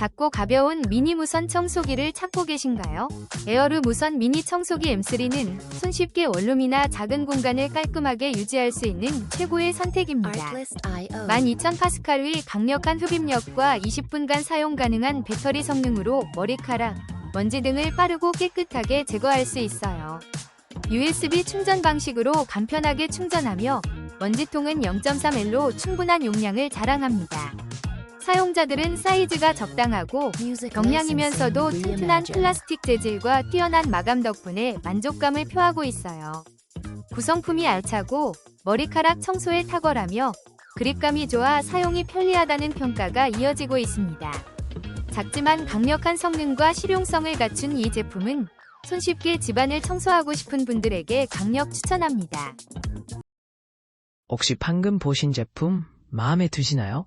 작고 가벼운 미니 무선 청소기를 찾고 계신가요? 에어르 무선 미니 청소기 M3는 손쉽게 원룸이나 작은 공간을 깔끔하게 유지할 수 있는 최고의 선택입니다. Artlist.io 12,000파스칼의 강력한 흡입력과 20분간 사용 가능한 배터리 성능으로 머리카락, 먼지 등을 빠르고 깨끗하게 제거할 수 있어요. USB 충전 방식으로 간편하게 충전하며 먼지통은 0.3L로 충분한 용량을 자랑합니다. 사용자들은 사이즈가 적당하고 경량이면서도 튼튼한. 플라스틱 재질과 뛰어난 마감 덕분에 만족감을 표하고 있어요. 구성품이 알차고 머리카락 청소에 탁월하며 그립감이 좋아 사용이 편리하다는 평가가 이어지고 있습니다. 작지만 강력한 성능과 실용성을 갖춘 이 제품은 손쉽게 집안을 청소하고 싶은 분들에게 강력 추천합니다. 혹시 방금 보신 제품 마음에 드시나요?